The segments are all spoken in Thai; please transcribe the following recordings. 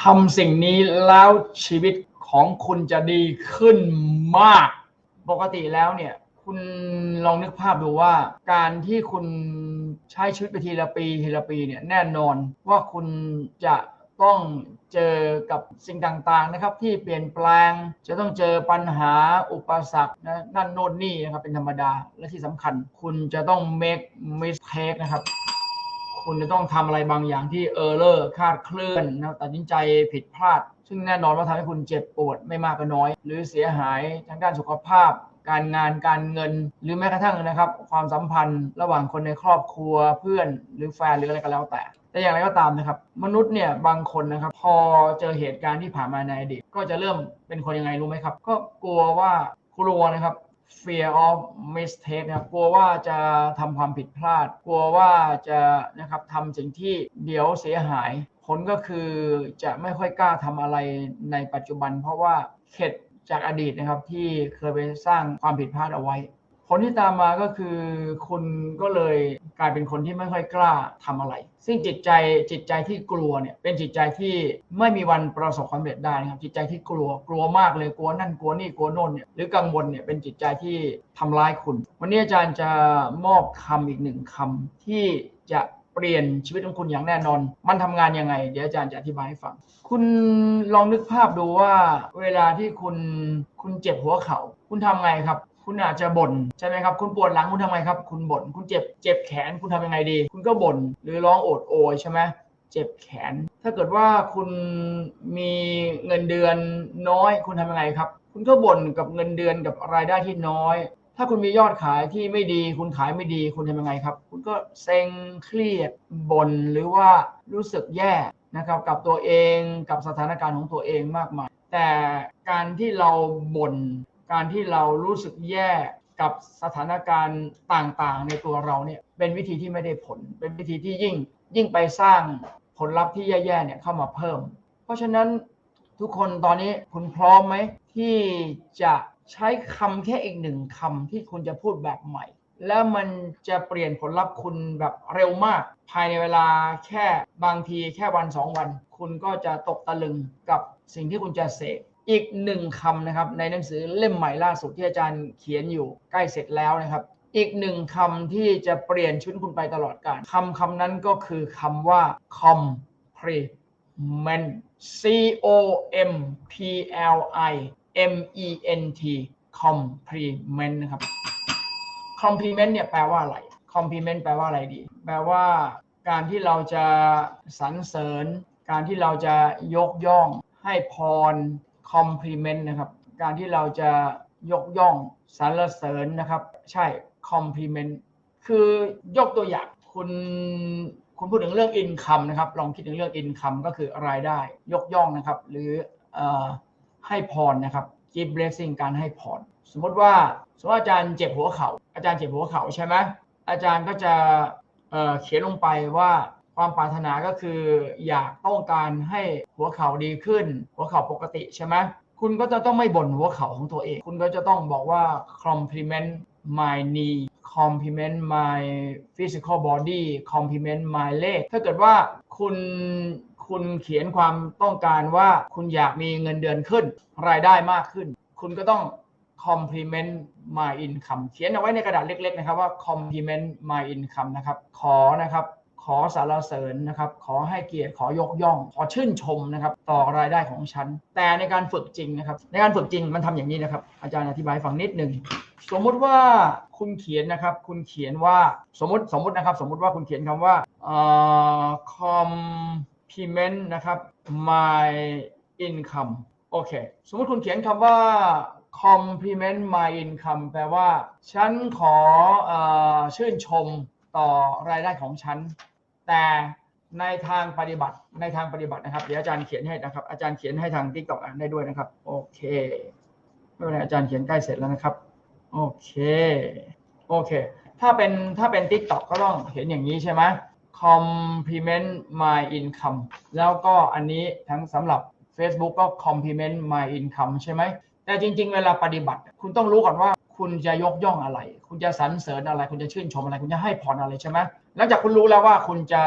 ทำสิ่งนี้แล้วชีวิตของคุณจะดีขึ้นมาก ปกติแล้วเนี่ยคุณลองนึกภาพดูว่าการที่คุณใช้ชีวิตไปทีละปีทีละปีเนี่ยแน่นอนว่าคุณจะต้องเจอกับสิ่งต่างๆนะครับ ที่เปลี่ยนแปลงจะต้องเจอปัญหาอุปสรรคนะนั่นโน่นนี่นะครับเป็นธรรมดาและที่สำคัญ คุณจะต้อง make mistake นะครับ คุณจะต้องทำอะไรบางอย่างที่เออเลอร์คาดเคลื่อนนะตัดสินใจผิดพลาด ซึ่งแน่นอนว่าทำให้คุณเจ็บปวดไม่มากก็น้อย หรือเสียหายทางด้านสุขภาพ การงานการเงิน หรือแม้กระทั่งนะครับ ความสัมพันธ์ระหว่างคนในครอบครัวเพื่อน หรือแฟนหรืออะไรก็แล้วแต่แต่อย่างไรก็ตามนะครับ มนุษย์เนี่ยบางคนนะครับ พอเจอเหตุการณ์ที่ผ่านมาในอดีตก็จะเริ่มเป็นคนยังไงรู้ไหมครับ ก็กลัวว่ากลัวนะครับ fear of mistake นะครับกลัวว่าจะทำความผิดพลาด กลัวว่าจะนะครับทำสิ่งที่เดี๋ยวเสียหาย ผลก็คือจะไม่ค่อยกล้าทำอะไรในปัจจุบัน เพราะว่าเข็ดจากอดีตนะครับที่เคยไปสร้างความผิดพลาดเอาไว้ ผลที่ตามมาก็คือคุณก็เลยกลายเป็นคนที่ไม่ค่อยกล้าทำอะไร ซึ่งจิตใจจิตใจที่กลัวเนี่ยเป็นจิตใจที่ไม่มีวันประสบความสำเร็จได้นะครับจิตใจที่กลัวกลัวมากเลยกลัวนั่นกลัวนี่กลัวโน่นเนี่ยหรือกังวลเนี่ยเป็นจิตใจที่ทำร้ายคุณ วันนี้อาจารย์จะมอบคำอีกหนึ่งคำที่จะเปลี่ยนชีวิตของคุณอย่างแน่นอน มันทำงานยังไง เดี๋ยวอาจารย์จะอธิบายให้ฟัง คุณลองนึกภาพดูว่า เวลาที่คุณคุณเจ็บหัวเขา่า คุณทำไงครับ คุณอาจจะบ่นใช่ไหมครับ คุณปวดหลังคุณทำไงครับ คุณบ่นคุณเจ็บเจ็บแขนคุณทำยังไงดี คุณก็บ่นหรือร้องโอดโอยใช่ไหมเจ็บแขน ถ้าเกิดว่าคุณมีเงินเดือนน้อย คุณทำยังไงครับ คุณก็บ่นกับเงินเดือนกับรายได้ที่น้อย ถ้าคุณมียอดขายที่ไม่ดี คุณขายไม่ดี คุณทำยังไงครับ คุณก็เซ็งเครียดบ่นหรือว่ารู้สึกแย่นะครับกับตัวเองกับสถานการณ์ของตัวเองมากมายแต่การที่เราบ่น การที่เรารู้สึกแย่กับสถานการณ์ต่างๆ ในตัวเราเนี่ยเป็นวิธีที่ไม่ได้ผล เป็นวิธีที่ยิ่งยิ่งไปสร้างผลลัพธ์ที่แย่ๆเนี่ยเข้ามาเพิ่ม เพราะฉะนั้นทุกคนตอนนี้คุณพร้อมไหมที่จะใช้คำแค่อีกหนึ่งคำที่คุณจะพูดแบบใหม่ แล้วมันจะเปลี่ยนผลลัพธ์คุณแบบเร็วมาก ภายในเวลาแค่บางทีแค่วันสองวัน คุณก็จะตกตะลึงกับสิ่งที่คุณจะเสก อีกหนึ่งคำนะครับในหนังสือเล่มใหม่ล่าสุดที่อาจารย์เขียนอยู่ใกล้เสร็จแล้วนะครับ อีกหนึ่งคำที่จะเปลี่ยนชีวิตคุณไปตลอดกาลคำคำนั้นก็คือคำว่า compliment c o m p l i m e n t compliment นะครับ compliment เนี่ยแปลว่าอะไร compliment แปลว่าอะไรดี แปลว่าการที่เราจะสรรเสริญ การที่เราจะยกย่องให้พร compliment นะครับ การที่เราจะยกย่องสรรเสริญนะครับ ใช่ compliment คือยกตัวอย่างคุณคุณพูดถึงเรื่อง income นะครับ ลองคิดถึงเรื่อง income ก็คือรายได้ยกย่องนะครับ หรืออให้พรนะครับ give blessing การให้พรสมมติว่าสมมติอาจารย์เจ็บหัวเขา่าอาจารย์เจ็บหัวเข่าใช่ไหมอาจารย์ก็จะเเขียนลงไปว่า ความปรารถนาก็คืออยากต้องการให้หัวเข่าดีขึ้น หัวเข่าปกติใช่ไหมคุณก็จะต้องไม่บ่นหัวเข่าของตัวเอง คุณก็จะต้องบอกว่า compliment my knee compliment my physical body compliment my leg ถ้าเกิดว่าคุณคุณเขียนความต้องการว่าคุณอยากมีเงินเดือนขึ้น รายได้มากขึ้น คุณก็ต้อง compliment my income เขียนเอาไว้ในกระดาษเล็ก ๆ นะครับว่า compliment my income นะครับ ขอนะครับ ขอสารเสริญนะครับ ขอให้เกียรติขอยกย่อง ขอชื่นชมนะครับ ต่อรายได้ของฉัน แต่ในการฝึกจริงนะครับ ในการฝึกจริงมันทำอย่างนี้นะครับ อาจารย์อธิบายฟังนิดหนึ่งสมมุติว่าคุณเขียนนะครับ คุณเขียนว่าสมมติสมมตินะครับ สมมุติว่าคุณเขียนคำว่าเอ่อ compliment นะครับ my income โอเค สมมติคุณเขียนคำว่า compliment my income แปลว่า ฉันขอเออชื่นชมต่อรายได้ของฉัน แต่ในทางปฏิบัติในทางปฏิบัตินะครับเดี๋ยวอาจารย์เขียนให้นะครับ อาจารย์เขียนให้ทาง TikTok อ่านได้ด้วยนะครับ โอเคไม่เป็นไรอาจารย์เขียนใกล้เสร็จแล้วนะครับ โอเคโอเค ถ้าเป็นถ้าเป็น TikTok ก็ต้องเห็นอย่างนี้ใช่ไหม compliment my income แล้วก็อันนี้ทั้งสำหรับ Facebook ก็ compliment my income ใช่ไหมแต่จริง ๆ เวลาปฏิบัติ คุณต้องรู้ก่อนว่า คุณจะยกย่องอะไร คุณจะสรรเสริญอะไร คุณจะชื่นชมอะไร คุณจะให้พรอะไรใช่ไหมหลังจากคุณรู้แล้วว่าคุณจะ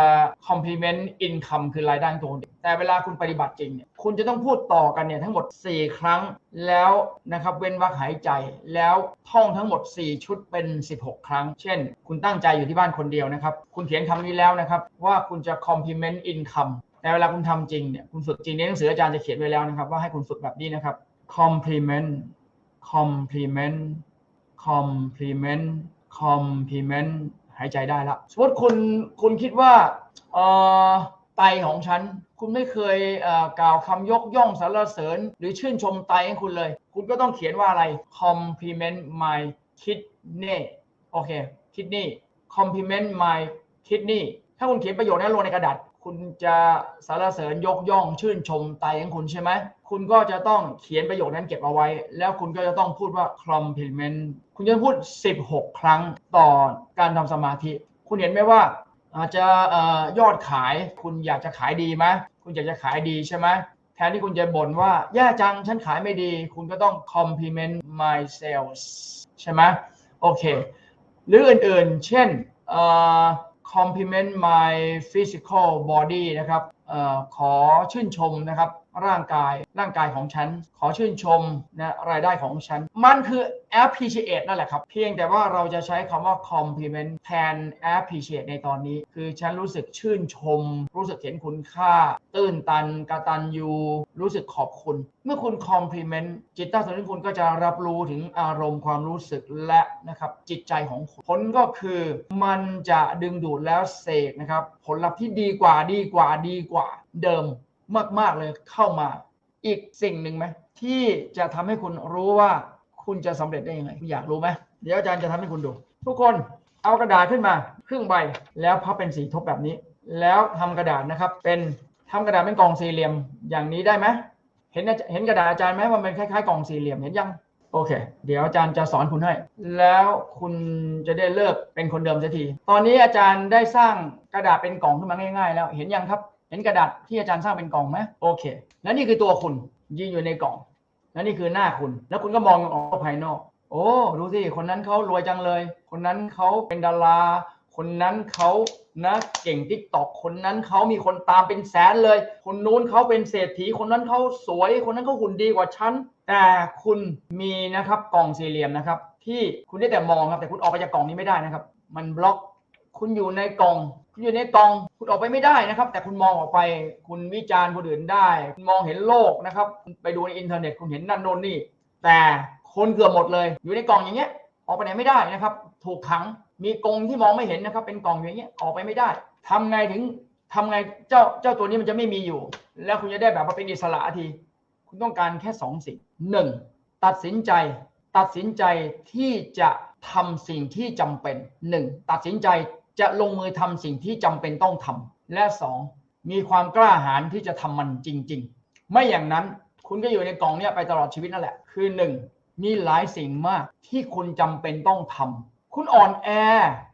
complement income คือรายได้ตัวคุณแต่เวลาคุณปฏิบัติจริงเนี่ยคุณจะต้องพูดต่อกันเนี่ยทั้งหมด 4 ครั้งแล้วนะครับเว้นวรรคหายใจแล้วท่องทั้งหมด 4 ชุดเป็น 16 ครั้ง เช่น คุณตั้งใจอยู่ที่บ้านคนเดียวนะครับ คุณเขียนคำนี้แล้วนะครับ ว่าคุณจะ complement income แต่เวลาคุณทำจริงเนี่ยคุณฝึกจริงในหนังสืออาจารย์จะเขียนไว้แล้วนะครับ ว่าให้คุณฝึกแบบนี้นะครับ complement complement complement complement หายใจได้ละสมมติคุณคุณคิดว่าเอ่อไตของฉัน คุณไม่เคยเกล่าวคำยกย่องสรรเสริญ หรือชื่นชมไตให้คุณเลย คุณก็ต้องเขียนว่าอะไร compliment my kidney โอเค kidney compliment my kidney ถ้าคุณเขียนประโยคนั้นลงในกระดาษ คุณจะสรรเสริญยกย่องชื่นชมไตของคุณใช่ไหม คุณก็จะต้องเขียนประโยคนั้นเก็บเอาไว้ แล้วคุณก็จะต้องพูดว่า compliment คุณจะพูด 16 ครั้งต่อการทำสมาธิ คุณเห็นไหมว่าอาจจะยอดขายคุณอยากจะขายดีไหมคุณอยากจะขายดีใช่ไหมแทนที่คุณจะบ่นว่าแย่จังฉันขายไม่ดี คุณก็ต้อง compliment my sales ใช่ไหมโอเค หรืออื่นๆ เช่น complement my physical body นะครับเอ่อขอชื่นชมนะครับ ร่างกายร่างกายของฉัน ขอชื่นชมนะรายได้ของฉัน มันคือ appreciate นั่นแหละครับ เพียงแต่ว่าเราจะใช้คำว่า compliment แทน appreciate ในตอนนี้ คือฉันรู้สึกชื่นชม รู้สึกเห็นคุณค่า ตื้นตันกระตัญญูรู้สึกขอบคุณ เมื่อคุณ compliment จิตใต้สำนึกคุณก็จะรับรู้ถึงอารมณ์ความรู้สึกและนะครับจิตใจของคุณผลก็คือมันจะดึงดูดแล้วเสกนะครับผลลัพธ์ที่ดีกว่าดีกว่าดีกว่าเดิม มาก ๆ เลยเข้ามาอีกสิ่งหนึ่งไหมที่จะทำให้คุณรู้ว่าคุณจะสำเร็จได้ยังไงอยากรู้ไหมเดี๋ยวอาจารย์จะทำให้คุณดู ทุกคนเอากระดาษขึ้นมาครึ่งใบแล้วพับเป็นสีทบแบบนี้ แล้วทำกระดาษนะครับ เป็นทำกระดาษเป็นกล่องสี่เหลี่ยมอย่างนี้ได้ไหมเห็นเห็นกระดาษอาจารย์ไหมว่ามันคล้ายๆกล่องสี่เหลี่ยมเห็นยังโอเค เดี๋ยวอาจารย์จะสอนคุณให้ แล้วคุณจะได้เลิกเป็นคนเดิมสักที ตอนนี้อาจารย์ได้สร้างกระดาษเป็นกล่องขึ้นมาง่าย ๆ แล้ว เห็นยังครับ เห็นกระดาษที่อาจารย์สร้างเป็นกล่องไหมโอเค และนี่คือตัวคุณยืนอยู่ในกล่องและนี่คือหน้าคุณ แล้วคุณก็มองออกภายนอก โอ้ดูสิคนนั้นเขารวยจังเลย คนนั้นเขาเป็นดารา คนนั้นเขานะเก่งทิกตอกคนนั้นเขามีคนตามเป็นแสนเลย คนนู้นเขาเป็นเศรษฐี คนนั้นเขาสวย คนนั้นเขาหุ่นดีกว่าฉัน แต่คุณมีนะครับกล่องสี่เหลี่ยมนะครับ ที่คุณได้แต่มองครับแต่คุณออกไปจากกล่องนี้ไม่ได้นะครับ มันบล็อก คุณอยู่ในกล่อง อยู่ในกองคุณออกไปไม่ได้นะครับ แต่คุณมองออกไป คุณวิจารณ์คนอื่นได้คุณมองเห็นโลกนะครับไปดูในอินเทอร์เน็ตคุณเห็นนั่นโน่นนี่ แต่คนเกือบหมดเลย อยู่ในกล่องอย่างเงี้ย ออกไปไหนไม่ได้นะครับ ถูกขังมีกรงที่มองไม่เห็นนะครับ เป็นกล่องอย่างเงี้ยออกไปไม่ได้ทำไงถึงทำไงเจ้าเจ้าตัวนี้มันจะไม่มีอยู่ แล้วคุณจะได้แบบว่าเป็นอิสระที คุณต้องการแค่สองสิ่งหนึ่งตัดสินใจ ตัดสินใจที่จะทำสิ่งที่จำเป็นหนึ่งตัดสินใจ จะลงมือทำสิ่งที่จำเป็นต้องทำและสองมีความกล้าหาญที่จะทำมันจริง ๆ ไม่อย่างนั้นคุณก็อยู่ในกล่องเนี้ยไปตลอดชีวิตนั่นแหละ คือหนึ่งมีหลายสิ่งมากที่คุณจำเป็นต้องทำคุณอ่อนแอ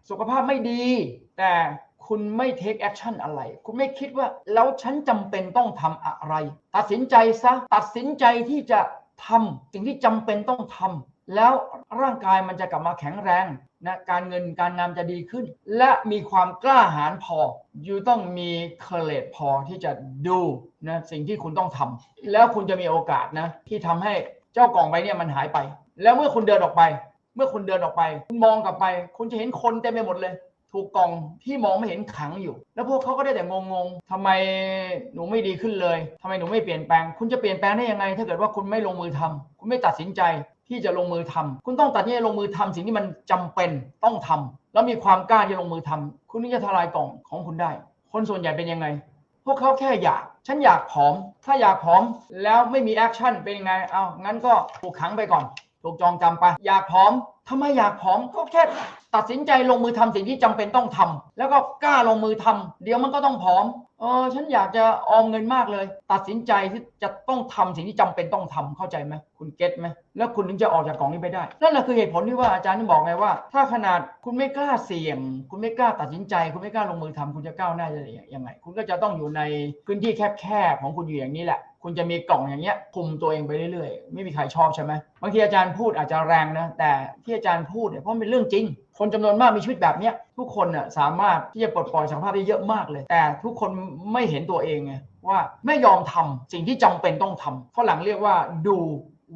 สุขภาพไม่ดี แต่คุณไม่ take action อะไร คุณไม่คิดว่าแล้วฉันจำเป็นต้องทำอะไร ตัดสินใจซะ ตัดสินใจที่จะทำสิ่งที่จำเป็นต้องทำ แล้วร่างกายมันจะกลับมาแข็งแรงนะการเงินการงานจะดีขึ้น และมีความกล้าหาญพอ อยู่ต้องมีเคเลตพอที่จะดูนะสิ่งที่คุณต้องทำแล้วคุณจะมีโอกาสนะที่ทำให้เจ้ากล่องใบเนี้มันหายไป แล้วเมื่อคุณเดินออกไป เมื่อคุณเดินออกไปคุณมองกลับไป คุณจะเห็นคนเต็มไปหมดเลย ถูกกล่องที่มองไม่เห็นขังอยู่ แล้วพวกเขาก็ได้แต่งงๆทำไมหนูไม่ดีขึ้นเลยทำไมหนูไม่เปลี่ยนแปลง คุณจะเปลี่ยนแปลงได้ยังไง ถ้าเกิดว่าคุณไม่ลงมือทำคุณไม่ตัดสินใจ ที่จะลงมือทำคุณต้องตัดที่จลงมือทำสิ่งที่มันจำเป็นต้องทำแล้วมีความกล้าที่จะลงมือทำคุณนี่จะทลายกล่องของคุณได้ คนส่วนใหญ่เป็นยังไง พวกเขาแค่อยาก ฉันอยากผอม ถ้าอยากผอมแล้วไม่มีแอคชั่นเป็นยังไง เอางั้นก็ถูกขังไปก่อน ถูกจองจำไป อยากผอมทำไมอยากผอมก็แค่ตัดสินใจลงมือทำสิ่งที่จำเป็นต้องทำแล้วก็กล้าลงมือทำเดี๋ยวมันก็ต้องผอมเออฉันอยากจะออมเงินมากเลย ตัดสินใจที่จะต้องทำสิ่งที่จำเป็นต้องทำเข้าใจไหมคุณเก็ตไหมแล้วคุณถึงจะออกจากกล่องนี้ไปได้ นั่นแหละคือเหตุผลที่ว่าอาจารย์ที่บอกไงว่า ถ้าขนาดคุณไม่กล้าเสี่ยง คุณไม่กล้าตัดสินใจ คุณไม่กล้าลงมือทำคุณจะก้าวหน้าจะยังไงคุณก็จะต้องอยู่ในพื้นที่แคบๆของคุณอยู่อย่างนี้แหละ คุณจะมีกล่องอย่างเงี้ยคุมตัวเองไปเรื่อยๆ ไม่มีใครชอบใช่ไหมบางทีอาจารย์พูดอาจจะแรงนะ แต่ที่อาจารย์พูดเนี่ยเพราะเป็นเรื่องจริง คนจำนวนมากมีชีวิตแบบเนี้ยทุกคนน่ะสามารถที่จะปลดปล่อยสังภาพได้เยอะมากเลย แต่ทุกคนไม่เห็นตัวเองไงว่าไม่ยอมทำสิ่งที่จำเป็นต้องทำฝรั่งเรียกว่า do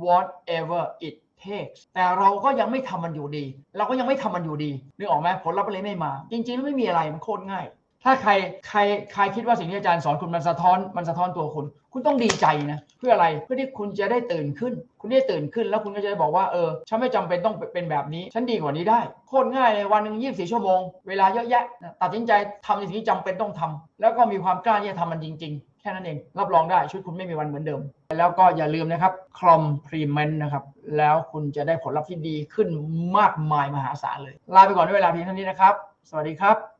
whatever it takes แต่เราก็ยังไม่ทำมันอยู่ดี เราก็ยังไม่ทำมันอยู่ดีนึกออกไหมผลลัพธ์อะไรไม่มา จริงๆไม่มีอะไรมันโคตรง่าย ถ้าใครใครใครคิดว่าสิ่งที่อาจารย์สอนคุณมันสะท้อนมันสะท้อนตัวคุณ คุณต้องดีใจนะเพื่ออะไรเพื่อที่คุณจะได้ตื่นขึ้น คุณได้ตื่นขึ้น แล้วคุณก็จะได้บอกว่าเออฉันไม่จำเป็นต้องเป็นแบบนี้ ฉันดีกว่านี้ได้ โคตรง่ายเลยวันหนึ่ง24ชั่วโมง เวลาเยอะแยะ ตัดสินใจทำในสิ่งที่จำเป็นต้องทำแล้วก็มีความกล้าที่จะทำมันจริง ๆ แค่นั้นเอง รับรองได้ชีวิตคุณไม่มีวันเหมือนเดิม แล้วก็อย่าลืมนะครับคลอมพรีเมนต์นะครับแล้วคุณจะได้ผลลัพธ์ที่ดีขึ้นมากมายมหาศาลเลยลาไปก่อนด้วยเวลาเพียงเท่านี้นะครับ สวัสดีครับ